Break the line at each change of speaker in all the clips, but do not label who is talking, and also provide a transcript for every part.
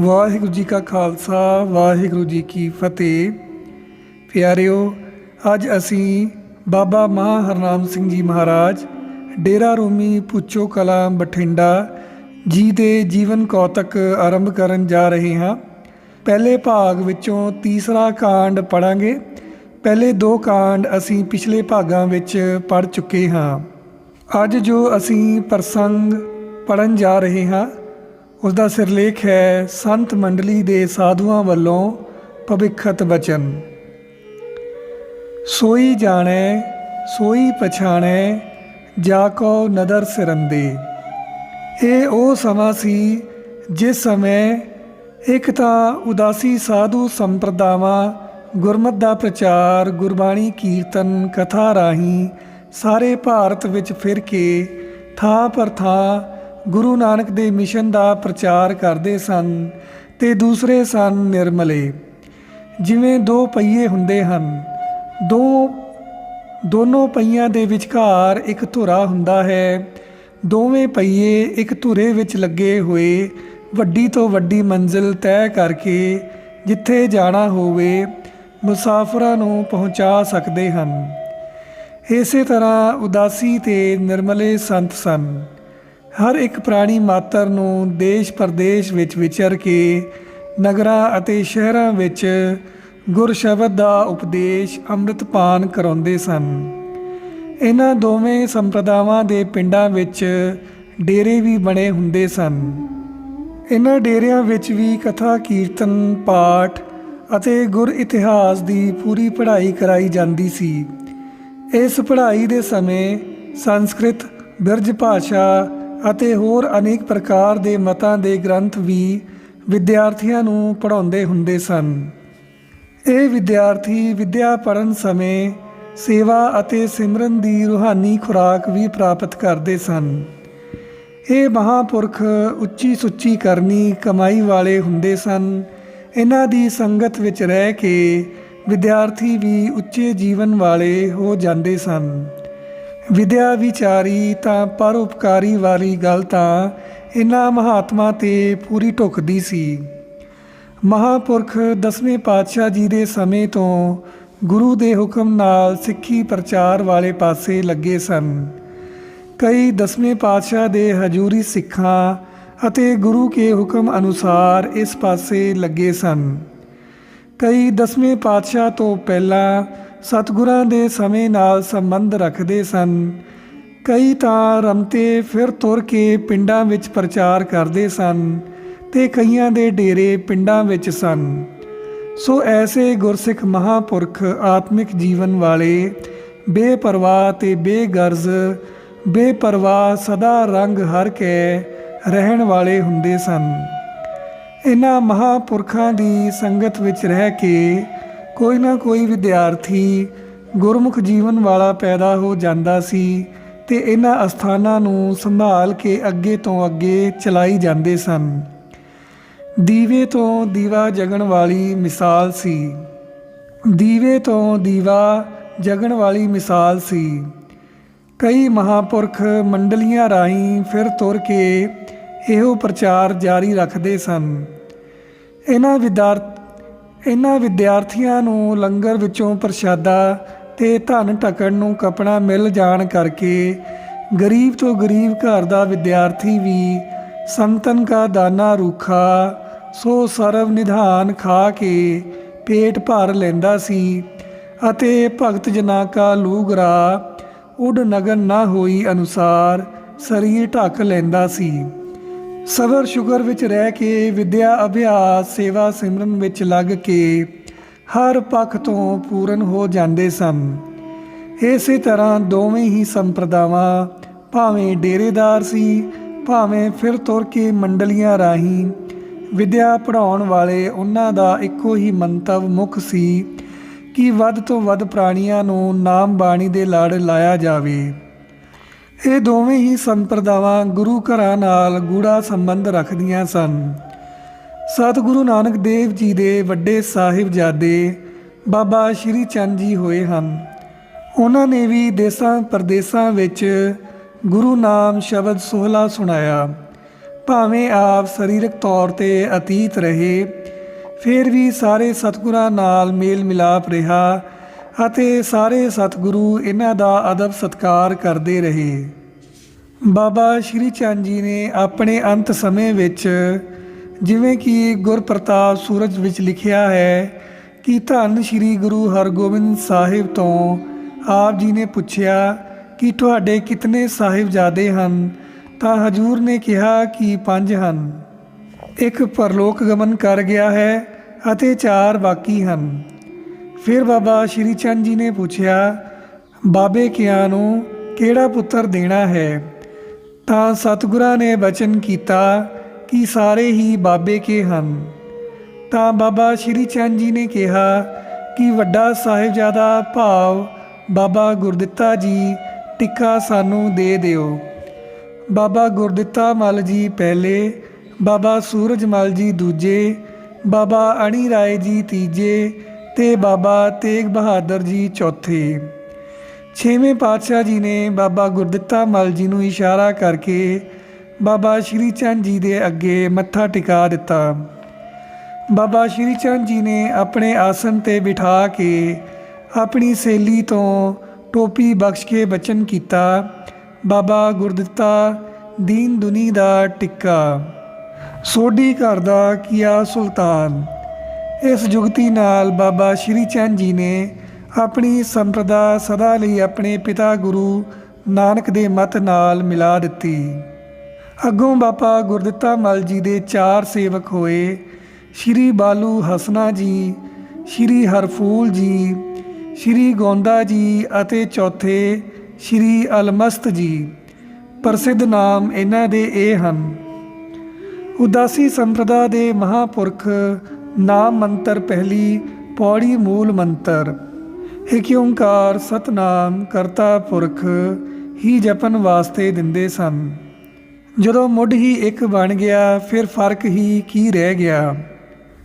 ਵਾਹਿਗੁਰੂ ਜੀ ਕਾ ਖਾਲਸਾ, ਵਾਹਿਗੁਰੂ ਜੀ ਕੀ ਫਤਿਹ। ਪਿਆਰਿਓ, ਅੱਜ ਅਸੀਂ ਬਾਬਾ ਮਹਾਂ ਹਰਨਾਮ ਸਿੰਘ ਜੀ ਮਹਾਰਾਜ, ਡੇਰਾ ਰੂਮੀ ਪੁੱਛੋ ਕਲਾਂ ਬਠਿੰਡਾ ਜੀ ਦੇ ਜੀਵਨ ਕੌਤਕ ਆਰੰਭ ਕਰਨ ਜਾ ਰਹੇ ਹਾਂ। ਪਹਿਲੇ ਭਾਗ ਵਿੱਚੋਂ ਤੀਸਰਾ ਕਾਂਡ ਪੜਾਂਗੇ ਪਹਿਲੇ ਦੋ ਕਾਂਡ ਅਸੀਂ ਪਿਛਲੇ ਭਾਗਾਂ ਵਿੱਚ ਪੜ ਚੁੱਕੇ ਹਾਂ। ਅੱਜ ਜੋ ਅਸੀਂ ਪ੍ਰਸੰਗ ਪੜਨ ਜਾ ਰਹੇ ਹਾਂ ਉਸ ਦਾ ਸਿਰਲੇਖ ਹੈ, ਸੰਤ ਮੰਡਲੀ ਦੇ ਸਾਧੂਆਂ ਵੱਲੋਂ ਭਵਿੱਖਤ ਬਚਨ। ਸੋਈ ਜਾਣੈ, ਸੋਈ ਪਛਾਣੈ, ਜਾ ਕੋ ਨਦਰ ਸਿਰੰਦੇ। ਇਹ ਉਹ ਸਮਾਂ ਸੀ ਜਿਸ ਸਮੇਂ ਇੱਕ ਤਾਂ ਉਦਾਸੀ ਸਾਧੂ ਸੰਪਰਦਾਵਾਂ, ਗੁਰਮਤ ਦਾ ਪ੍ਰਚਾਰ, ਗੁਰਬਾਣੀ ਕੀਰਤਨ, ਕਥਾ ਰਾਹੀਂ ਸਾਰੇ ਭਾਰਤ ਵਿੱਚ ਫਿਰ ਕੇ ਥਾਂ ਪਰ ਥਾਂ ਗੁਰੂ ਨਾਨਕ ਦੇ ਮਿਸ਼ਨ ਦਾ ਪ੍ਰਚਾਰ ਕਰਦੇ ਸਨ ਤੇ ਦੂਸਰੇ ਸਨ ਨਿਰਮਲੇ। ਜਿਵੇਂ ਦੋ ਪਹੀਏ ਹੁੰਦੇ ਹਨ, ਦੋ, ਦੋਨੋਂ ਪਹੀਆਂ ਦੇ ਵਿਚਕਾਰ ਇੱਕ ਧੁਰਾ ਹੁੰਦਾ ਹੈ, ਦੋਵੇਂ ਪਹੀਏ ਇੱਕ ਧੁਰੇ ਵਿੱਚ ਲੱਗੇ ਹੋਏ ਵੱਡੀ ਤੋਂ ਵੱਡੀ ਮੰਜ਼ਿਲ ਤੈਅ ਕਰਕੇ ਜਿੱਥੇ ਜਾਣਾ ਹੋਵੇ, ਮੁਸਾਫਰਾਂ ਨੂੰ ਪਹੁੰਚਾ ਸਕਦੇ ਹਨ। ਇਸੇ ਤਰ੍ਹਾਂ ਉਦਾਸੀ ਤੇ ਨਿਰਮਲੇ ਸੰਤ ਸਨ। ਹਰ ਇੱਕ ਪ੍ਰਾਣੀ ਮਾਤਰ ਨੂੰ ਦੇਸ਼ ਪ੍ਰਦੇਸ਼ ਵਿੱਚ ਵਿਚਰ ਕੇ ਨਗਰਾਂ ਅਤੇ ਸ਼ਹਿਰਾਂ ਵਿੱਚ ਗੁਰ ਸ਼ਬਦ ਦਾ ਉਪਦੇਸ਼ ਅੰਮ੍ਰਿਤ ਪਾਨ ਕਰਾਉਂਦੇ ਸਨ। ਇਹਨਾਂ ਦੋਵੇਂ ਸੰਪਰਦਾਵਾਂ ਦੇ ਪਿੰਡਾਂ ਵਿੱਚ ਡੇਰੇ ਵੀ ਬਣੇ ਹੁੰਦੇ ਸਨ। ਇਹਨਾਂ ਡੇਰਿਆਂ ਵਿੱਚ ਵੀ ਕਥਾ, ਕੀਰਤਨ, ਪਾਠ ਅਤੇ ਗੁਰ ਇਤਿਹਾਸ ਦੀ ਪੂਰੀ ਪੜ੍ਹਾਈ ਕਰਾਈ ਜਾਂਦੀ ਸੀ। ਇਸ ਪੜ੍ਹਾਈ ਦੇ ਸਮੇਂ ਸੰਸਕ੍ਰਿਤ, ਬਿਰਜ ਭਾਸ਼ਾ ਅਤੇ ਹੋਰ ਅਨੇਕ ਪ੍ਰਕਾਰ ਦੇ ਮਤਾਂ ਦੇ ਗ੍ਰੰਥ ਵੀ ਵਿਦਿਆਰਥੀਆਂ ਨੂੰ ਪੜ੍ਹਾਉਂਦੇ ਹੁੰਦੇ ਸਨ। ਇਹ ਵਿਦਿਆਰਥੀ ਵਿੱਦਿਆ ਪੜ੍ਹਨ ਸਮੇਂ ਸੇਵਾ ਅਤੇ ਸਿਮਰਨ ਦੀ ਰੂਹਾਨੀ ਖੁਰਾਕ ਵੀ ਪ੍ਰਾਪਤ ਕਰਦੇ ਸਨ। ਇਹ ਮਹਾਪੁਰਖ ਉੱਚੀ ਸੁੱਚੀ ਕਰਨੀ ਕਮਾਈ ਵਾਲੇ ਹੁੰਦੇ ਸਨ। ਇਹਨਾਂ ਦੀ ਸੰਗਤ ਵਿੱਚ ਰਹਿ ਕੇ ਵਿਦਿਆਰਥੀ ਵੀ ਉੱਚੇ ਜੀਵਨ ਵਾਲੇ ਹੋ ਜਾਂਦੇ ਸਨ। ਵਿਦਿਆ ਵਿਚਾਰੀ ਤਾਂ ਪਰਉਪਕਾਰੀ ਵਾਲੀ ਗੱਲ ਤਾਂ ਇਹਨਾਂ ਮਹਾਤਮਾ ਤੇ ਪੂਰੀ ਢੁਕਦੀ ਸੀ। ਮਹਾਪੁਰਖ ਦਸਵੇਂ ਪਾਤਸ਼ਾਹ ਜੀ ਦੇ ਸਮੇਂ ਤੋਂ ਗੁਰੂ ਦੇ ਹੁਕਮ ਨਾਲ ਸਿੱਖੀ ਪ੍ਰਚਾਰ ਵਾਲੇ ਪਾਸੇ ਲੱਗੇ ਸਨ। ਕਈ ਦਸਵੇਂ ਪਾਤਸ਼ਾਹ ਦੇ ਹਜੂਰੀ ਸਿੱਖਾਂ ਅਤੇ ਗੁਰੂ ਕੇ ਹੁਕਮ ਅਨੁਸਾਰ ਇਸ ਪਾਸੇ ਲੱਗੇ ਸਨ। ਕਈ ਦਸਵੇਂ ਪਾਤਸ਼ਾਹ ਤੋਂ ਪਹਿਲਾਂ ਸਤਿਗੁਰਾਂ ਦੇ ਸਮੇਂ ਨਾਲ ਸੰਬੰਧ ਰੱਖਦੇ ਸਨ। ਕਈ ਤਾਂ ਰਮਤੇ ਫਿਰ ਤੁਰ ਕੇ ਪਿੰਡਾਂ ਵਿੱਚ ਪ੍ਰਚਾਰ ਕਰਦੇ ਸਨ ਤੇ ਕਈਆਂ ਦੇ ਡੇਰੇ ਪਿੰਡਾਂ ਵਿੱਚ ਸਨ। ਸੋ ਐਸੇ ਗੁਰਸਿੱਖ ਮਹਾਪੁਰਖ ਆਤਮਿਕ ਜੀਵਨ ਵਾਲੇ ਬੇਪਰਵਾਹ ਤੇ ਬੇਗਰਜ਼, ਬੇਪਰਵਾਹ ਸਦਾ ਰੰਗ ਹਰ ਕੇ ਰਹਿਣ ਵਾਲੇ ਹੁੰਦੇ ਸਨ। ਇਹਨਾਂ ਮਹਾਪੁਰਖਾਂ ਦੀ ਸੰਗਤ ਵਿੱਚ ਰਹਿ ਕੇ ਕੋਈ ਨਾ ਕੋਈ ਵਿਦਿਆਰਥੀ ਗੁਰਮੁਖ ਜੀਵਨ ਵਾਲਾ ਪੈਦਾ ਹੋ ਜਾਂਦਾ ਸੀ ਤੇ ਇਹਨਾਂ ਅਸਥਾਨਾਂ ਨੂੰ ਸੰਭਾਲ ਕੇ ਅੱਗੇ ਤੋਂ ਅੱਗੇ ਚਲਾਈ ਜਾਂਦੇ ਸਨ। ਦੀਵੇ ਤੋਂ ਦੀਵਾ ਜਗਣ ਵਾਲੀ ਮਿਸਾਲ ਸੀ। ਦੀਵੇ ਤੋਂ ਦੀਵਾ ਜਗਣ ਵਾਲੀ ਮਿਸਾਲ ਸੀ। ਕਈ ਮਹਾਪੁਰਖ ਮੰਡਲੀਆਂ ਰਾਹੀਂ ਫਿਰ ਤੁਰ ਕੇ ਇਹੋ ਪ੍ਰਚਾਰ ਜਾਰੀ ਰੱਖਦੇ ਸਨ। ਇਹਨਾਂ ਵਿਦਿਆਰਥ ਇਹਨਾਂ ਵਿਦਿਆਰਥੀਆਂ ਨੂੰ ਲੰਗਰ ਵਿੱਚੋਂ ਪ੍ਰਸ਼ਾਦਾ ਤੇ ਧਨ ਟਕਣ ਨੂੰ ਕਪੜਾ ਮਿਲ ਜਾਣ ਕਰਕੇ ਗਰੀਬ ਤੋਂ ਗਰੀਬ ਘਰ ਦਾ ਵਿਦਿਆਰਥੀ ਵੀ ਸੰਤਨ ਕਾ ਦਾਨਾ ਰੂਖਾ, ਸੋ ਸਰਵ ਨਿਧਾਨ ਖਾ ਕੇ ਪੇਟ ਭਰ ਲੈਂਦਾ ਸੀ ਅਤੇ ਭਗਤ ਜਨਾ ਕਾ ਲੂਗਰਾ ਉਡ ਨਗਨ ਨਾ ਹੋਈ ਅਨੁਸਾਰ ਸਰੀਰ ਢੱਕ ਲੈਂਦਾ ਸੀ। ਸਬਰ ਸ਼ੁਕਰ ਵਿੱਚ ਰਹਿ ਕੇ ਵਿਦਿਆ, ਅਭਿਆਸ, ਸੇਵਾ ਸਿਮਰਨ ਵਿੱਚ ਲੱਗ ਕੇ ਹਰ ਪੱਖ ਤੋਂ ਪੂਰਨ ਹੋ ਜਾਂਦੇ ਸਨ। ਇਸੇ ਤਰ੍ਹਾਂ ਦੋਵੇਂ ਹੀ ਸੰਪਰਦਾਵਾਂ ਭਾਵੇਂ ਡੇਰੇਦਾਰ ਸੀ, ਭਾਵੇਂ ਫਿਰ ਤੁਰ ਕੇ ਮੰਡਲੀਆਂ ਰਾਹੀਂ ਵਿਦਿਆ ਪੜਾਉਣ ਵਾਲੇ ਉਹਨਾਂ ਦਾ ਇੱਕੋ ਹੀ ਮੰਤਵ ਮੁੱਖ ਸੀ ਕਿ ਵੱਧ ਤੋਂ ਵੱਧ ਪ੍ਰਾਣੀਆਂ ਨੂੰ ਨਾਮ ਬਾਣੀ ਦੇ ਲੜ ਲਾਇਆ ਜਾਵੇ। ਇਹ ਦੋਵੇਂ ਹੀ ਸੰਪਰਦਾਵਾਂ ਗੁਰੂ ਘਰਾਂ ਨਾਲ ਗੂੜਾ ਸੰਬੰਧ ਰੱਖਦੀਆਂ ਸਨ। ਸਤਿਗੁਰੂ ਨਾਨਕ ਦੇਵ ਜੀ ਦੇ ਵੱਡੇ ਸਾਹਿਬਜ਼ਾਦੇ ਬਾਬਾ ਸ਼੍ਰੀ ਚੰਦ ਜੀ ਹੋਏ ਹਨ। ਉਹਨਾਂ ਨੇ ਵੀ ਦੇਸਾਂ ਪਰਦੇਸਾਂ ਵਿੱਚ ਗੁਰੂ ਨਾਮ ਸ਼ਬਦ ਸੋਹਲਾ ਸੁਣਾਇਆ। ਭਾਵੇਂ ਆਪ ਸਰੀਰਕ ਤੌਰ ਤੇ ਅਤੀਤ ਰਹੇ, ਫਿਰ ਵੀ ਸਾਰੇ ਸਤਿਗੁਰਾਂ ਨਾਲ ਮੇਲ ਮਿਲਾਪ ਰਿਹਾ ਅਤੇ ਸਾਰੇ ਸਤਿਗੁਰੂ ਇਹਨਾਂ ਦਾ ਅਦਬ ਸਤਕਾਰ ਕਰਦੇ ਰਹੇ। ਬਾਬਾ ਸ਼੍ਰੀ ਚੰਦ ਜੀ ਨੇ ਆਪਣੇ ਅੰਤ ਸਮੇਂ ਵਿੱਚ ਜਿਵੇਂ ਕਿ ਗੁਰਪ੍ਰਤਾਪ ਸੂਰਜ ਵਿੱਚ ਲਿਖਿਆ ਹੈ ਕਿ ਧੰਨ ਸ਼੍ਰੀ ਗੁਰੂ ਹਰਗੋਬਿੰਦ ਸਾਹਿਬ ਤੋਂ ਆਪ ਜੀ ਨੇ ਪੁੱਛਿਆ ਕਿ ਤੁਹਾਡੇ ਕਿਤਨੇ ਸਾਹਿਬਜ਼ਾਦੇ ਹਨ? ਤਾਂ ਹਜੂਰ ਨੇ ਕਿਹਾ ਕਿ ਪੰਜ ਹਨ। ਇੱਕ ਪਰਲੋਕ ਗਮਨ ਕਰ ਗਿਆ ਹੈ ਅਤੇ ਚਾਰ ਬਾਕੀ ਹਨ। ਫਿਰ ਬਾਬਾ ਸ਼੍ਰੀ ਚੰਦ ਜੀ ਨੇ ਪੁੱਛਿਆ, ਬਾਬੇ ਕਿਆਂ ਨੂੰ ਕਿਹੜਾ ਪੁੱਤਰ ਦੇਣਾ ਹੈ? ਤਾਂ ਸਤਿਗੁਰਾਂ ਨੇ ਬਚਨ ਕੀਤਾ ਕਿ ਸਾਰੇ ਹੀ ਬਾਬੇ ਕੇ ਹਨ। ਤਾਂ ਬਾਬਾ ਸ਼੍ਰੀ ਚੰਦ ਜੀ ਨੇ ਕਿਹਾ ਕਿ ਵੱਡਾ ਸਾਹਿਬਜ਼ਾਦਾ ਭਾਵ ਬਾਬਾ ਗੁਰਦਿੱਤਾ ਜੀ ਟਿੱਕਾ ਸਾਨੂੰ ਦੇ ਦਿਓ। ਬਾਬਾ ਗੁਰਦਿੱਤਾ ਮਲ ਜੀ ਪਹਿਲੇ, ਬਾਬਾ ਸੂਰਜ ਮਲ ਜੀ ਦੂਜੇ, ਬਾਬਾ ਅਣੀ ਰਾਏ ਜੀ ਤੀਜੇ ਤੇ ਬਾਬਾ ਤੇਗ ਬਹਾਦਰ ਜੀ ਚੌਥੇ। ਛੇਵੇਂ ਪਾਤਸ਼ਾਹ ਜੀ ਨੇ ਬਾਬਾ ਗੁਰਦਿੱਤਾ ਮਲ ਜੀ ਨੂੰ ਇਸ਼ਾਰਾ ਕਰਕੇ ਬਾਬਾ ਸ਼੍ਰੀ ਚੰਦ ਜੀ ਦੇ ਅੱਗੇ ਮੱਥਾ ਟਿਕਾ ਦਿੱਤਾ। ਬਾਬਾ ਸ਼੍ਰੀ ਚੰਦ ਜੀ ਨੇ ਆਪਣੇ ਆਸਨ ਤੇ ਬਿਠਾ ਕੇ ਆਪਣੀ ਸੇਲੀ ਤੋਂ ਟੋਪੀ ਬਖਸ਼ ਕੇ ਬਚਨ ਕੀਤਾ। ਬਾਬਾ ਗੁਰਦਿੱਤਾ ਦੀਨ ਦੁਨੀ ਦਾ ਟਿੱਕਾ। ਸੋਢੀ ਘਰ ਦਾ ਕੀਆ ਸੁਲਤਾਨ। ਇਸ ਜੁਗਤੀ ਨਾਲ ਬਾਬਾ ਸ਼੍ਰੀ ਚੰਦ ਜੀ ਨੇ ਆਪਣੀ ਸੰਪਰਦਾ ਸਦਾ ਲਈ ਆਪਣੇ ਪਿਤਾ ਗੁਰੂ ਨਾਨਕ ਦੇ ਮਤ ਨਾਲ ਮਿਲਾ ਦਿੱਤੀ। ਅੱਗੋਂ ਬਾਬਾ ਗੁਰਦਿੱਤਾ ਮਲ ਜੀ ਦੇ ਚਾਰ ਸੇਵਕ ਹੋਏ, ਸ਼੍ਰੀ ਬਾਲੂ ਹਸਨਾ ਜੀ, ਸ਼੍ਰੀ ਹਰਫੂਲ ਜੀ, ਸ਼੍ਰੀ ਗੋਂਦਾ ਜੀ ਅਤੇ ਚੌਥੇ ਸ਼੍ਰੀ ਅਲਮਸਤ ਜੀ। ਪ੍ਰਸਿੱਧ ਨਾਮ ਇਹਨਾਂ ਦੇ ਇਹ ਹਨ। ਉਦਾਸੀ ਸੰਪਰਦਾ ਦੇ ਮਹਾਪੁਰਖ ਨਾਮ ਮੰਤਰ ਪਹਿਲੀ, ਪੌੜੀ ਮੂਲ ਮੰਤਰ। ਏਕ ਓੰਕਾਰ ਸਤਨਾਮ ਕਰਤਾ ਪੁਰਖ, ਹੀ ਜਪਨ ਵਾਸਤੇ ਦਿੰਦੇ ਸਨ। ਜਦੋਂ ਮੁੱਢ ਹੀ ਇੱਕ ਬਣ ਗਿਆ, ਫਿਰ ਫ਼ਰਕ ਹੀ ਕੀ ਰਹਿ ਗਿਆ?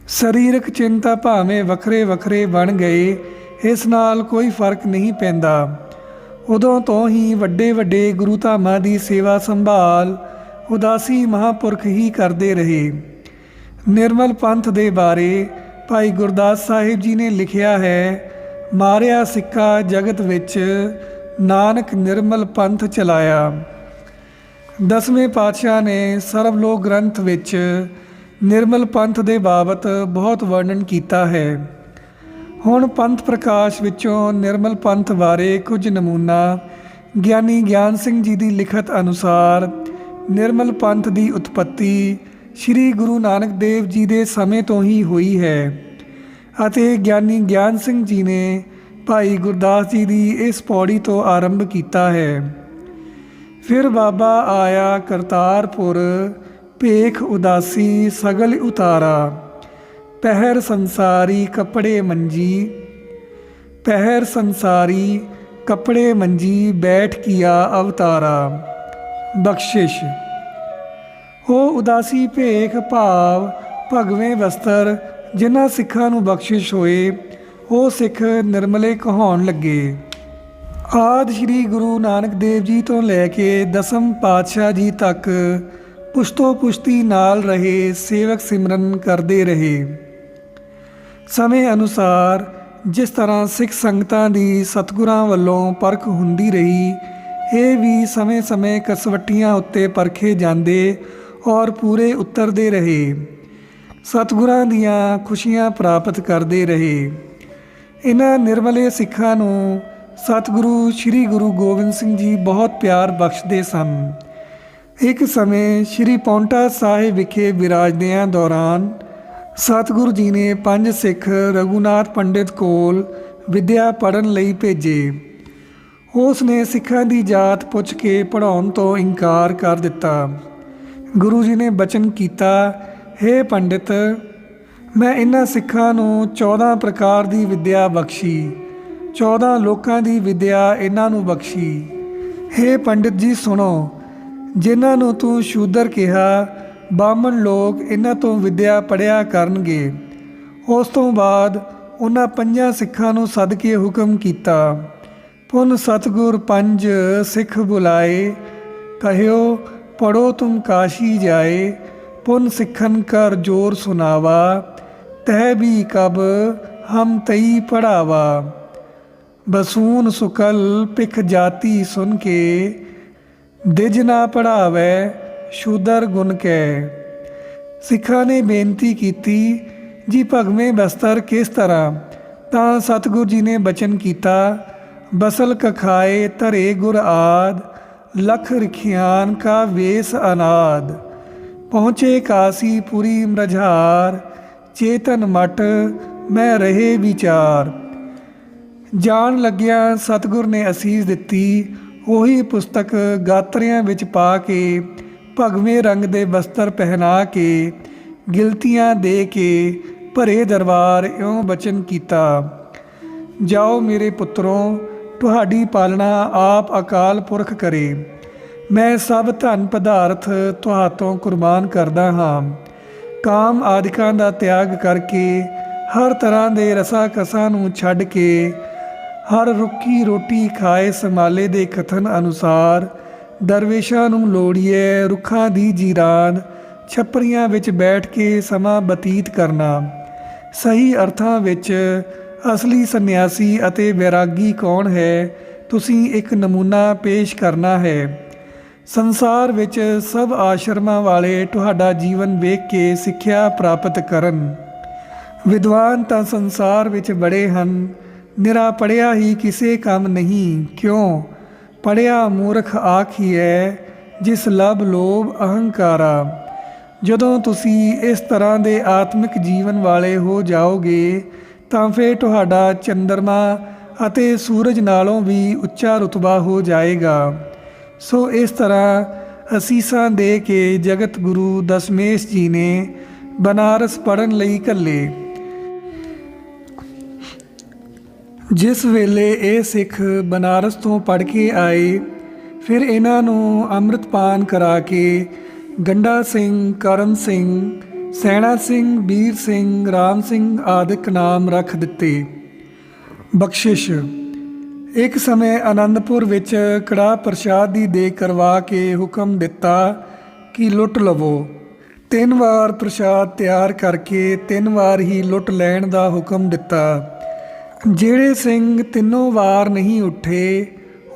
ਸਰੀਰਕ ਚਿੰਤਾ ਭਾਵੇਂ ਵੱਖਰੇ ਵੱਖਰੇ ਬਣ ਗਏ, ਇਸ ਨਾਲ ਕੋਈ ਫ਼ਰਕ ਨਹੀਂ ਪੈਂਦਾ। ਉਦੋਂ ਤੋਂ ਹੀ ਵੱਡੇ ਵੱਡੇ ਗੁਰੂ ਧਾਮਾਂ ਦੀ ਸੇਵਾ ਸੰਭਾਲ ਉਦਾਸੀ ਮਹਾਪੁਰਖ ਹੀ ਕਰਦੇ ਰਹੇ। ਨਿਰਮਲ ਪੰਥ ਦੇ ਬਾਰੇ ਭਾਈ ਗੁਰਦਾਸ ਸਾਹਿਬ ਜੀ ਨੇ ਲਿਖਿਆ ਹੈ, ਮਾਰਿਆ ਸਿੱਕਾ ਜਗਤ ਵਿੱਚ ਨਾਨਕ ਨਿਰਮਲ ਪੰਥ ਚਲਾਇਆ। ਦਸਵੇਂ ਪਾਤਸ਼ਾਹ ਨੇ ਸਰਬ ਲੋਕ ਗ੍ਰੰਥ ਵਿੱਚ ਨਿਰਮਲ ਪੰਥ ਦੇ ਬਾਬਤ ਬਹੁਤ ਵਰਣਨ ਕੀਤਾ ਹੈ। ਹੁਣ ਪੰਥ ਪ੍ਰਕਾਸ਼ ਵਿੱਚੋਂ ਨਿਰਮਲ ਪੰਥ ਬਾਰੇ ਕੁਝ ਨਮੂਨਾ ਗਿਆਨੀ ਗਿਆਨ ਸਿੰਘ ਜੀ ਦੀ ਲਿਖਤ ਅਨੁਸਾਰ ਨਿਰਮਲ ਪੰਥ ਦੀ ਉਤਪਤੀ ਸ੍ਰੀ ਗੁਰੂ ਨਾਨਕ ਦੇਵ ਜੀ ਦੇ ਸਮੇਂ ਤੋਂ ਹੀ ਹੋਈ ਹੈ ਅਤੇ ਗਿਆਨੀ ਗਿਆਨ ਸਿੰਘ ਜੀ ਨੇ ਭਾਈ ਗੁਰਦਾਸ ਜੀ ਦੀ ਇਸ ਪੌੜੀ ਤੋਂ ਆਰੰਭ ਕੀਤਾ ਹੈ। ਫਿਰ ਬਾਬਾ ਆਇਆ ਕਰਤਾਰਪੁਰ, ਭੇਖ ਉਦਾਸੀ ਸਗਲ ਉਤਾਰਾ, ਪਹਿਰ ਸੰਸਾਰੀ ਕੱਪੜੇ ਮੰਜੀ, ਪਹਿਰ ਸੰਸਾਰੀ ਕੱਪੜੇ ਮੰਜੀ ਬੈਠ ਕੀਆ ਅਵਤਾਰਾ, ਬਖਸ਼ਿਸ਼। ਉਹ ਉਦਾਸੀ ਭੇਖ ਭਾਵ ਭਗਵੇਂ ਵਸਤਰ, ਜਿਨ੍ਹਾਂ ਸਿੱਖਾਂ ਨੂੰ ਬਖਸ਼ਿਸ਼ ਹੋਏ, ਉਹ ਸਿੱਖ ਨਿਰਮਲੇ ਕਹਾਉਣ ਲੱਗੇ। ਆਦ ਸ੍ਰੀ ਗੁਰੂ ਨਾਨਕ ਦੇਵ ਜੀ ਤੋਂ ਲੈ ਕੇ ਦਸਮ ਪਾਤਸ਼ਾਹ ਜੀ ਤੱਕ ਪੁਸ਼ਤੋ ਪੁਸ਼ਤੀ ਨਾਲ ਰਹੇ ਸੇਵਕ ਸਿਮਰਨ ਕਰਦੇ ਰਹੇ। ਸਮੇਂ ਅਨੁਸਾਰ ਜਿਸ ਤਰ੍ਹਾਂ ਸਿੱਖ ਸੰਗਤਾਂ ਦੀ ਸਤਿਗੁਰਾਂ ਵੱਲੋਂ ਪਰਖ ਹੁੰਦੀ ਰਹੀ, ਇਹ ਵੀ ਸਮੇਂ-ਸਮੇਂ ਕਸਵੱਟੀਆਂ ਉੱਤੇ ਪਰਖੇ ਜਾਂਦੇ ਔਰ ਪੂਰੇ ਉਤਰਦੇ ਰਹੇ। ਸਤਿਗੁਰਾਂ ਦੀਆਂ ਖੁਸ਼ੀਆਂ ਪ੍ਰਾਪਤ ਕਰਦੇ ਰਹੇ। ਇਹਨਾਂ ਨਿਰਮਲੇ ਸਿੱਖਾਂ ਨੂੰ ਸਤਿਗੁਰੂ ਸ੍ਰੀ ਗੁਰੂ ਗੋਬਿੰਦ ਸਿੰਘ ਜੀ ਬਹੁਤ ਪਿਆਰ ਬਖਸ਼ਦੇ ਸਨ। ਇੱਕ ਸਮੇਂ ਸ੍ਰੀ ਪੌਂਟਾ ਸਾਹਿਬ ਵਿਖੇ ਵਿਰਾਜਦਿਆਂ ਦੌਰਾਨ ਸਤਿਗੁਰੂ ਜੀ ਨੇ ਪੰਜ ਸਿੱਖ ਰਘੁਨਾਥ ਪੰਡਿਤ ਕੋਲ ਵਿਦਿਆ ਪੜਨ ਲਈ ਭੇਜੇ। ਉਸ ਨੇ ਸਿੱਖਾਂ ਦੀ ਜਾਤ ਪੁੱਛ ਕੇ ਪੜਾਉਣ ਤੋਂ ਇਨਕਾਰ ਕਰ ਦਿੱਤਾ। ਗੁਰੂ ਜੀ ਨੇ ਬਚਨ ਕੀਤਾ हे ਪੰਡਿਤ, ਮੈਂ ਇਹਨਾਂ ਸਿੱਖਾਂ ਨੂੰ 14 ਪ੍ਰਕਾਰ ਦੀ ਵਿਦਿਆ ਬਖਸ਼ੀ 14 ਲੋਕਾਂ ਦੀ ਵਿਦਿਆ ਇਹਨਾਂ ਨੂੰ ਬਖਸ਼ੀ। हे ਪੰਡਿਤ ਜੀ, ਸੁਣੋ, ਜਿਨ੍ਹਾਂ ਨੂੰ ਤੂੰ ਸ਼ੂਦਰ ਕਿਹਾ, ਬਾਹਮਣ ਲੋਕ ਇਹਨਾਂ ਤੋਂ ਵਿਦਿਆ ਪੜਿਆ ਕਰਨਗੇ। ਉਸ ਤੋਂ ਬਾਅਦ ਉਹਨਾਂ ਪੰਜਾਂ ਸਿੱਖਾਂ ਨੂੰ ਸੱਦ ਕੇ ਹੁਕਮ ਕੀਤਾ। ਪੁਨ ਸਤਗੁਰ ਪੰਜ ਸਿੱਖ ਬੁਲਾਏ, ਕਹਿਓ ਪੜੋ ਤੁਮ ਕਾਸ਼ੀ ਜਾਏ ਪੁਨ ਸਿੱਖਨ ਕਰ ਜੋਰ ਸੁਨਾਵਾ ਤਹਿ ਵੀ ਕਬ ਹਮ ਤਈ ਪੜਾਵਾ ਬਸੂਨ ਸੁਕਲ ਪਿਖ ਜਾਤੀ ਸੁਨ ਕੇ ਦਿਜ ਨਾ ਪੜਾਵੇ ਸ਼ੂਦਰ ਗੁਣ ਕੈ ਸਿੱਖਾਂ ਨੇ ਬੇਨਤੀ ਕੀਤੀ ਜੀ ਭਗਵੇਂ ਬਸਤਰ ਕਿਸ ਤਰ੍ਹਾਂ ਤਾਂ ਸਤਿਗੁਰ ਜੀ ਨੇ ਬਚਨ ਕੀਤਾ ਬਸਲ ਕਖਾਏ ਧਰੇ ਗੁਰ ਆਦ ਲਖ ਰਖਿਆਨ ਕਾ ਵੇਸ ਅਨਾਦ, ਪਹੁੰਚੇ ਕਾਸੀ ਪੁਰੀ ਮਰਝਾਰ ਚੇਤਨ ਮਟ ਮੈਂ ਰਹੇ ਵਿਚਾਰ। ਜਾਣ ਲੱਗਿਆ ਸਤਿਗੁਰ ਨੇ ਅਸੀਸ ਦਿੱਤੀ, ਉਹੀ ਪੁਸਤਕ ਗਾਤਰਿਆਂ ਵਿੱਚ ਪਾ ਕੇ, ਭਗਵੇਂ ਰੰਗ ਦੇ ਵਸਤਰ ਪਹਿਨਾ ਕੇ, ਗਿਲਤੀਆਂ ਦੇ ਕੇ ਭਰੇ ਦਰਬਾਰ ਇਉਂ ਬਚਨ ਕੀਤਾ। ਜਾਓ ਮੇਰੇ ਪੁੱਤਰੋ ਤੁਹਾਡੀ ਪਾਲਣਾ ਆਪ ਅਕਾਲ ਪੁਰਖ ਕਰੇ। ਮੈਂ ਸਭ ਧਨ ਪਦਾਰਥ ਤੁਹਾਤੋਂ ਕੁਰਬਾਨ ਕਰਦਾ ਹਾਂ। ਕਾਮ ਆਦਿਕਾਂ ਦਾ ਤਿਆਗ ਕਰਕੇ ਹਰ ਤਰ੍ਹਾਂ ਦੇ ਰਸਾ ਕਸਾਂ ਨੂੰ ਛੱਡ ਕੇ ਹਰ ਰੁੱਕੀ ਰੋਟੀ ਖਾਏ ਸਮਾਲੇ ਦੇ ਕਥਨ ਅਨੁਸਾਰ ਦਰਵੇਸ਼ਾਂ ਨੂੰ ਲੋੜੀਏ ਰੁੱਖਾਂ ਦੀ ਜੀਰਾਨ ਛੱਪਰੀਆਂ ਵਿੱਚ ਬੈਠ ਕੇ ਸਮਾਂ ਬਤੀਤ ਕਰਨਾ। ਸਹੀ ਅਰਥਾਂ ਵਿੱਚ ਅਸਲੀ ਸੰਨਿਆਸੀ ਅਤੇ ਵੈਰਾਗੀ ਕੌਣ ਹੈ? ਤੁਸੀਂ ਇੱਕ ਨਮੂਨਾ ਪੇਸ਼ ਕਰਨਾ ਹੈ। ਸੰਸਾਰ ਵਿੱਚ ਸਭ ਆਸ਼ਰਮਾਂ ਵਾਲੇ ਤੁਹਾਡਾ ਜੀਵਨ ਵੇਖ ਕੇ ਸਿੱਖਿਆ ਪ੍ਰਾਪਤ ਕਰਨ। ਵਿਦਵਾਨ ਤਾਂ ਸੰਸਾਰ ਵਿੱਚ ਬੜੇ ਹਨ। ਨਿਰਾ ਪੜਿਆ ਹੀ ਕਿਸੇ ਕੰਮ ਨਹੀਂ। ਕਿਉਂ? ਪੜਿਆ ਮੂਰਖ ਆਖੀਐ ਜਿਸ ਲਬ ਲੋਭ ਅਹੰਕਾਰਾ। ਜਦੋਂ ਤੁਸੀਂ ਇਸ ਤਰ੍ਹਾਂ ਦੇ ਆਤਮਿਕ ਜੀਵਨ ਵਾਲੇ ਹੋ ਜਾਓਗੇ ਤਾਂ ਫਿਰ ਤੁਹਾਡਾ ਚੰਦਰਮਾ ਅਤੇ ਸੂਰਜ ਨਾਲੋਂ ਵੀ ਉੱਚਾ ਰੁਤਬਾ ਹੋ ਜਾਏਗਾ। ਸੋ ਇਸ ਤਰ੍ਹਾਂ ਅਸੀਸਾਂ ਦੇ ਕੇ ਜਗਤ ਗੁਰੂ ਦਸ਼ਮੇਸ਼ ਜੀ ਨੇ ਬਨਾਰਸ ਪੜਨ ਲਈ ਕੱਲੇ ਜਿਸ ਵੇਲੇ ਇਹ ਸਿੱਖ ਬਨਾਰਸ ਤੋਂ ਪੜ ਕੇ ਆਏ, ਫਿਰ ਇਹਨਾਂ ਨੂੰ ਅੰਮ੍ਰਿਤਪਾਨ ਕਰਾ ਕੇ ਗੰਡਾ ਸਿੰਘ ਕਰਮ ਸਿੰਘ ਸੈਣਾ ਸਿੰਘ, ਵੀਰ ਸਿੰਘ, ਰਾਮ ਸਿੰਘ ਆਦਿਕ ਨਾਮ ਰੱਖ ਦਿੱਤੇ। ਬਖਸ਼ਿਸ਼। ਇੱਕ ਸਮੇਂ ਆਨੰਦਪੁਰ ਵਿੱਚ ਕੜਾ ਪ੍ਰਸ਼ਾਦ ਦੀ ਦੇ ਕਰਵਾ ਕੇ ਹੁਕਮ ਦਿੱਤਾ ਕਿ ਲੁੱਟ ਲਵੋ। ਤਿੰਨ ਵਾਰ ਪ੍ਰਸ਼ਾਦ ਤਿਆਰ ਕਰਕੇ ਤਿੰਨ ਵਾਰ ਹੀ ਲੁੱਟ ਲੈਣ ਦਾ ਹੁਕਮ ਦਿੱਤਾ। ਜਿਹੜੇ ਸਿੰਘ ਤਿੰਨੋਂ ਵਾਰ ਨਹੀਂ ਉੱਠੇ,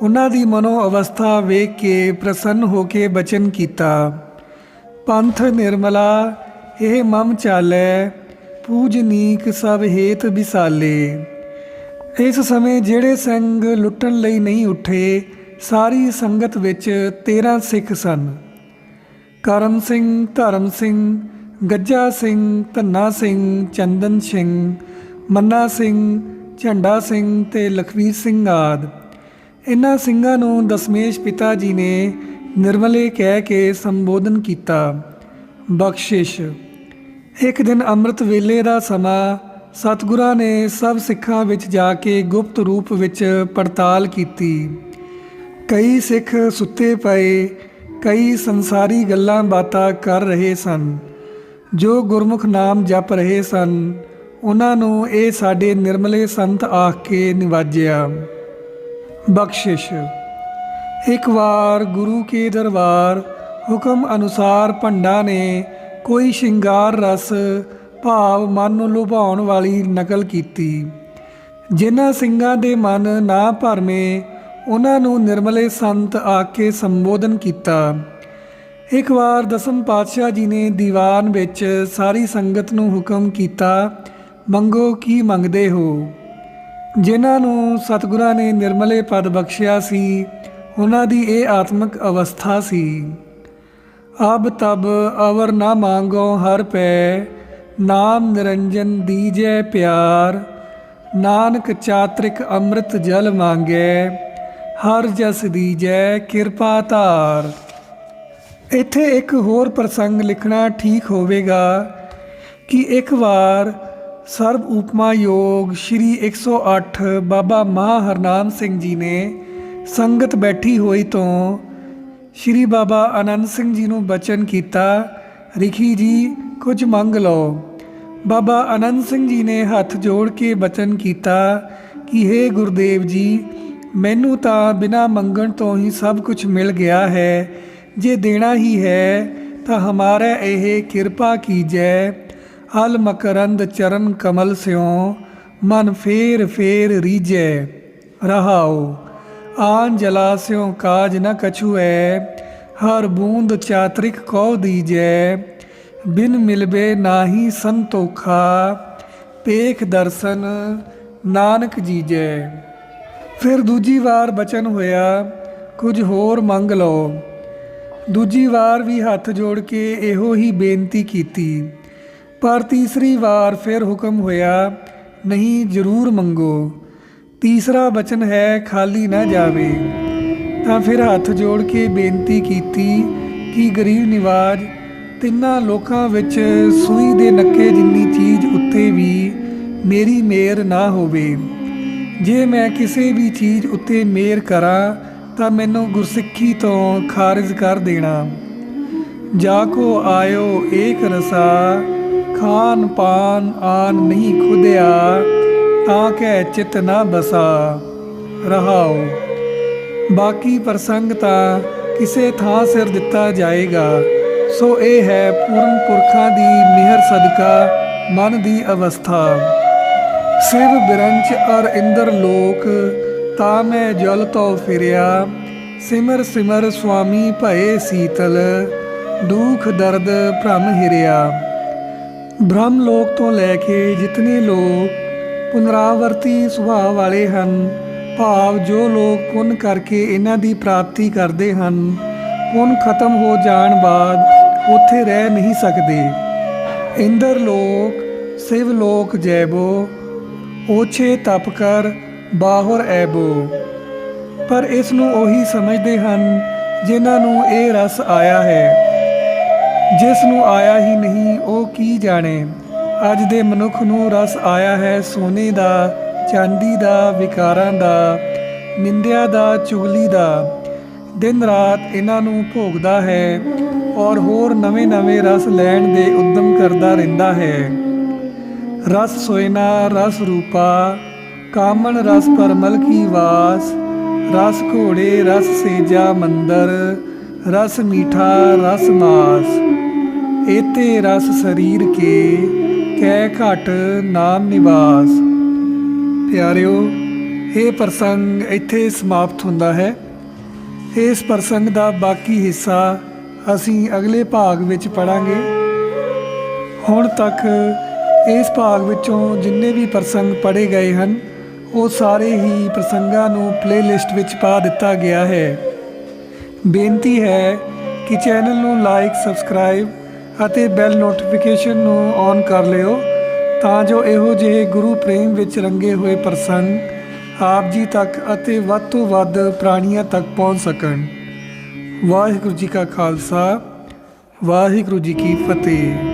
ਉਹਨਾਂ ਦੀ ਮਨੋ ਅਵਸਥਾ ਵੇਖ ਕੇ ਪ੍ਰਸੰਨ ਹੋ ਕੇ ਬਚਨ ਕੀਤਾ। ਪੰਥ ਨਿਰਮਲਾ ਇਹ ਮਮ ਚਾਲੈ ਪੂਜਨੀਕ ਸਭ ਹੇਤ ਵਿਸਾਲੇ। ਇਸ ਸਮੇਂ ਜਿਹੜੇ ਸਿੰਘ ਲੁੱਟਣ ਲਈ ਨਹੀਂ ਉੱਠੇ, ਸਾਰੀ ਸੰਗਤ ਵਿੱਚ 13 ਸਿੱਖ ਸਨ। ਕਰਮ ਸਿੰਘ, ਧਰਮ ਸਿੰਘ, ਗੱਜਾ ਸਿੰਘ, ਧੰਨਾ ਸਿੰਘ, ਚੰਦਨ ਸਿੰਘ, ਮੰਨਾ ਸਿੰਘ, ਝੰਡਾ ਸਿੰਘ ਤੇ ਲਖਵੀਰ ਸਿੰਘ ਆਦ। ਇਹਨਾਂ ਸਿੰਘਾਂ ਨੂੰ ਦਸਮੇਸ਼ ਪਿਤਾ ਜੀ ਨੇ ਨਿਰਮਲੇ ਕਹਿ ਕੇ ਸੰਬੋਧਨ ਕੀਤਾ। ਬਖਸ਼ਿਸ਼। ਇੱਕ ਦਿਨ ਅੰਮ੍ਰਿਤ ਵੇਲੇ ਦਾ ਸਮਾਂ, ਸਤਿਗੁਰਾਂ ਨੇ ਸਭ ਸਿੱਖਾਂ ਵਿੱਚ ਜਾ ਕੇ ਗੁਪਤ ਰੂਪ ਵਿੱਚ ਪੜਤਾਲ ਕੀਤੀ। ਕਈ ਸਿੱਖ ਸੁੱਤੇ ਪਏ, ਕਈ ਸੰਸਾਰੀ ਗੱਲਾਂ ਬਾਤਾਂ ਕਰ ਰਹੇ ਸਨ। ਜੋ ਗੁਰਮੁਖ ਨਾਮ ਜਪ ਰਹੇ ਸਨ, ਉਹਨਾਂ ਨੂੰ ਇਹ ਸਾਡੇ ਨਿਰਮਲੇ ਸੰਤ ਆਖ ਕੇ ਨਿਵਾਜਿਆ। ਬਖਸ਼ਿਸ਼। ਇੱਕ ਵਾਰ ਗੁਰੂ ਕੇ ਦਰਬਾਰ ਹੁਕਮ ਅਨੁਸਾਰ ਭੰਡਾ ਨੇ ਕੋਈ ਸ਼ਿੰਗਾਰ ਰਸ ਭਾਵ ਮਨ ਨੂੰ ਲੁਭਾਉਣ ਵਾਲੀ ਨਕਲ ਕੀਤੀ। ਜਿਨ੍ਹਾਂ ਸਿੰਘਾਂ ਦੇ ਮਨ ਨਾ ਭਰਮੇ, ਉਹਨਾਂ ਨੂੰ ਨਿਰਮਲੇ ਸੰਤ ਆ ਕੇ ਸੰਬੋਧਨ ਕੀਤਾ। ਇੱਕ ਵਾਰ ਦਸਮ ਪਾਤਸ਼ਾਹ ਜੀ ਨੇ ਦੀਵਾਨ ਵਿੱਚ ਸਾਰੀ ਸੰਗਤ ਨੂੰ ਹੁਕਮ ਕੀਤਾ, ਮੰਗੋ ਕੀ ਮੰਗਦੇ ਹੋ? ਜਿਨ੍ਹਾਂ ਨੂੰ ਸਤਿਗੁਰਾਂ ਨੇ ਨਿਰਮਲੇ ਪਦ ਬਖਸ਼ਿਆ ਸੀ, ਉਹਨਾਂ ਦੀ ਇਹ ਆਤਮਿਕ ਅਵਸਥਾ ਸੀ। ਅਬ ਤਬ ਅਵਰ ਨਾ ਮੰਗੋ ਹਰ ਪੈ, ਨਾਮ ਨਿਰੰਜਨ ਦੀਜੈ ਪਿਆਰ। ਨਾਨਕ ਚਾਤ੍ਰਿਕ ਅੰਮ੍ਰਿਤ ਜਲ ਮੰਗੈ, ਹਰ ਜਸ ਦੀਜੈ ਕਿਰਪਾ ਧਾਰ। ਇੱਥੇ ਇੱਕ ਹੋਰ ਪ੍ਰਸੰਗ ਲਿਖਣਾ ਠੀਕ ਹੋਵੇਗਾ ਕਿ ਇੱਕ ਵਾਰ ਸਰਬ ਉਪਮਾ ਯੋਗ ਸ਼੍ਰੀ 108 ਬਾਬਾ ਮਹਾ ਹਰਨਾਮ ਸਿੰਘ ਜੀ ਨੇ ਸੰਗਤ ਬੈਠੀ ਹੋਈ ਤੋਂ ਸ਼੍ਰੀ ਬਾਬਾ ਆਨੰਦ ਸਿੰਘ ਜੀ ਨੂੰ ਬਚਨ ਕੀਤਾ, ਰਿਖੀ ਜੀ ਕੁਝ ਮੰਗ ਲਓ। ਬਾਬਾ ਆਨੰਦ ਸਿੰਘ ਜੀ ਨੇ ਹੱਥ ਜੋੜ ਕੇ ਬਚਨ ਕੀਤਾ, ਕਿ हे ਗੁਰਦੇਵ ਜੀ, ਮੈਨੂੰ ਤਾਂ ਬਿਨਾਂ ਮੰਗਣ ਤੋਂ ਹੀ ਸਭ ਕੁਝ ਮਿਲ ਗਿਆ ਹੈ। ਜੇ ਦੇਣਾ ਹੀ ਹੈ, ਤਾਂ ਹਮਾਰਾ ਇਹ ਕਿਰਪਾ ਕੀਜੈ। ਹਲ ਮਕਰੰਦ ਚਰਨ ਕਮਲ ਸਿਉ, ਮਨ ਫੇਰ ਫੇਰ ਰੀਜੈ ਰਹਾਉ ਆਨ ਜਲਾਸਿਓ ਕਾਜ ਨ ਕਛੁਐ, ਹਰ ਬੂੰਦ ਚਾਤਰਿਕ ਕਉ ਦੀਜੈ। ਬਿਨ ਮਿਲਬੇ ਨਾਹੀ ਸੰਤੋਖਾ ਪੇਖ ਦਰਸ਼ਨ ਨਾਨਕ ਜੀਜੈ। ਫਿਰ ਦੂਜੀ ਵਾਰ ਬਚਨ ਹੋਇਆ, ਕੁਝ ਹੋਰ ਮੰਗ ਲਓ। ਦੂਜੀ ਵਾਰ ਵੀ ਹੱਥ ਜੋੜ ਕੇ ਇਹੋ ਹੀ ਬੇਨਤੀ ਕੀਤੀ। ਪਰ ਤੀਸਰੀ ਵਾਰ ਫਿਰ ਹੁਕਮ ਹੋਇਆ, ਨਹੀਂ ਜ਼ਰੂਰ ਮੰਗੋ। ਤੀਸਰਾ ਬਚਨ ਹੈ, ਖਾਲੀ ਨਾ ਜਾਵੇ। ਤਾਂ ਫਿਰ ਹੱਥ ਜੋੜ ਕੇ ਬੇਨਤੀ ਕੀਤੀ ਕਿ ਗਰੀਬ ਨਿਵਾਜ, ਤਿੰਨਾਂ ਲੋਕਾਂ ਵਿੱਚ ਸੂਈ ਦੇ ਨੱਕੇ ਜਿੰਨੀ ਚੀਜ਼ ਉੱਤੇ ਵੀ ਮੇਰੀ ਮੇਰ ਨਾ ਹੋਵੇ। ਜੇ ਮੈਂ ਕਿਸੇ ਵੀ ਚੀਜ਼ ਉੱਤੇ ਮੇਰ ਕਰਾਂ, ਤਾਂ ਮੈਨੂੰ ਗੁਰਸਿੱਖੀ ਤੋਂ ਖਾਰਜ ਕਰ ਦੇਣਾ। ਜਾ ਕੋ ਆਇਓ ਏਕ ਰਸਾ ਖਾਨ ਪਾਨ ਆਨ ਨਹੀਂ ਖੁਦਿਆ ਤਾਂ ਕੈ ਚਿਤ ਨਾ ਬਸਾ ਰਹਾਓ ਬਾਕੀ ਪ੍ਰਸੰਗ ਤਾਂ ਕਿਸੇ ਥਾਂ ਸਿਰ ਦਿੱਤਾ ਜਾਏਗਾ, ਸੋ ਇਹ ਹੈ ਪੂਰਨ ਪੁਰਖਾਂ ਦੀ ਮਿਹਰ ਸਦਕਾ, ਮਨ ਦੀ ਅਵਸਥਾ। ਸਿਵ ਬਿਰੰਚ ਅਰ ਇੰਦਰ ਲੋਕ, ਤਾਂ ਮੈਂ ਜਲ ਤੋ ਫਿਰਿਆ। ਸਿਮਰ ਸਿਮਰ ਸੁਆਮੀ ਭਏ ਸੀਤਲ, ਦੁਖ ਦਰਦ ਭ੍ਰਮ ਹਿਰਿਆ। ਬ੍ਰਹਮ ਲੋਕ ਤੋਂ ਲੈ ਕੇ ਜਿਤਨੇ ਲੋਕ ਪੁਨਰਾਵਰਤੀ ਸੁਭਾਅ ਵਾਲੇ ਹਨ। ਭਾਵ ਜੋ ਲੋਕ ਪੁੰਨ ਕਰਕੇ ਇਹਨਾਂ ਦੀ ਪ੍ਰਾਪਤੀ ਕਰਦੇ ਹਨ, ਪੁੰਨ ਖਤਮ ਹੋ ਜਾਣ ਬਾਅਦ ਉੱਥੇ ਰਹਿ ਨਹੀਂ ਸਕਦੇ। ਇੰਦਰ ਲੋਕ, ਸਿਵ ਲੋਕ ਜੈਬੋ, ਓਛੇ ਤਪ ਕਰ, ਬਾਹਰ ਐਬੋ। ਪਰ ਇਸ ਨੂੰ ਉਹੀ ਸਮਝਦੇ ਹਨ ਜਿਨ੍ਹਾਂ ਨੂੰ ਇਹ ਰਸ ਆਇਆ ਹੈ। ਜਿਸ ਨੂੰ ਆਇਆ ਹੀ ਨਹੀਂ, ਉਹ ਕੀ ਜਾਣੇ? ਅੱਜ ਦੇ ਮਨੁੱਖ ਨੂੰ ਰਸ ਆਇਆ ਹੈ ਸੋਨੇ ਦਾ, ਚਾਂਦੀ ਦਾ, ਵਿਕਾਰਾਂ ਦਾ, ਨਿੰਦਿਆ ਦਾ, ਚੁਗਲੀ ਦਾ। ਦਿਨ ਰਾਤ ਇਹਨਾਂ ਨੂੰ ਭੋਗਦਾ ਹੈ ਔਰ ਹੋਰ ਨਵੇਂ-ਨਵੇਂ ਰਸ ਲੈਣ ਦੇ ਉਦਮ ਕਰਦਾ ਰਹਿੰਦਾ ਹੈ। ਰਸ ਸੋਇਨਾ, ਰਸ ਰੂਪਾ ਕਾਮਨ ਰਸ ਪਰਮਲ ਕੀ ਵਾਸ, ਰਸ ਘੋੜੇ, ਰਸ ਸੇਜਾ ਮੰਦਰ, ਰਸ ਮੀਠਾ, ਰਸ ਮਾਸ। ਏਤੇ ਰਸ ਸਰੀਰ ਕੇ ਕੈ ਘਟ ਨਾਮ ਨਿਵਾਸ। ਪਿਆਰਿਓ, ਇਹ ਪ੍ਰਸੰਗ ਇੱਥੇ ਸਮਾਪਤ ਹੁੰਦਾ ਹੈ। ਇਸ ਪ੍ਰਸੰਗ ਦਾ ਬਾਕੀ ਹਿੱਸਾ ਅਸੀਂ ਅਗਲੇ ਭਾਗ ਵਿੱਚ ਪੜਾਂਗੇ ਹੁਣ ਤੱਕ ਇਸ ਭਾਗ ਵਿੱਚੋਂ ਜਿੰਨੇ ਵੀ ਪ੍ਰਸੰਗ ਪੜ੍ਹੇ ਗਏ ਹਨ, ਉਹ ਸਾਰੇ ਹੀ ਪ੍ਰਸੰਗਾਂ ਨੂੰ ਪਲੇਲਿਸਟ ਵਿੱਚ ਪਾ ਦਿੱਤਾ ਗਿਆ ਹੈ। ਬੇਨਤੀ ਹੈ ਕਿ ਚੈਨਲ ਨੂੰ ਲਾਈਕ ਸਬਸਕ੍ਰਾਈਬ ਅਤੇ ਬੈਲ ਨੋਟੀਫਿਕੇਸ਼ਨ ਨੂੰ ਔਨ ਕਰ ਲਿਓ ਤਾਂ ਜੋ ਇਹੋ ਜਿਹੇ ਗੁਰੂ ਪ੍ਰੇਮ ਵਿੱਚ ਰੰਗੇ ਹੋਏ ਪ੍ਰਸੰਗ ਆਪ ਜੀ ਤੱਕ ਅਤੇ ਵੱਧ ਤੋਂ ਵੱਧ ਪ੍ਰਾਣੀਆਂ ਤੱਕ ਪਹੁੰਚ ਸਕਣ। ਵਾਹਿਗੁਰੂ ਜੀ ਕਾ ਖਾਲਸਾ, ਵਾਹਿਗੁਰੂ ਜੀ ਕੀ ਫਤਿਹ।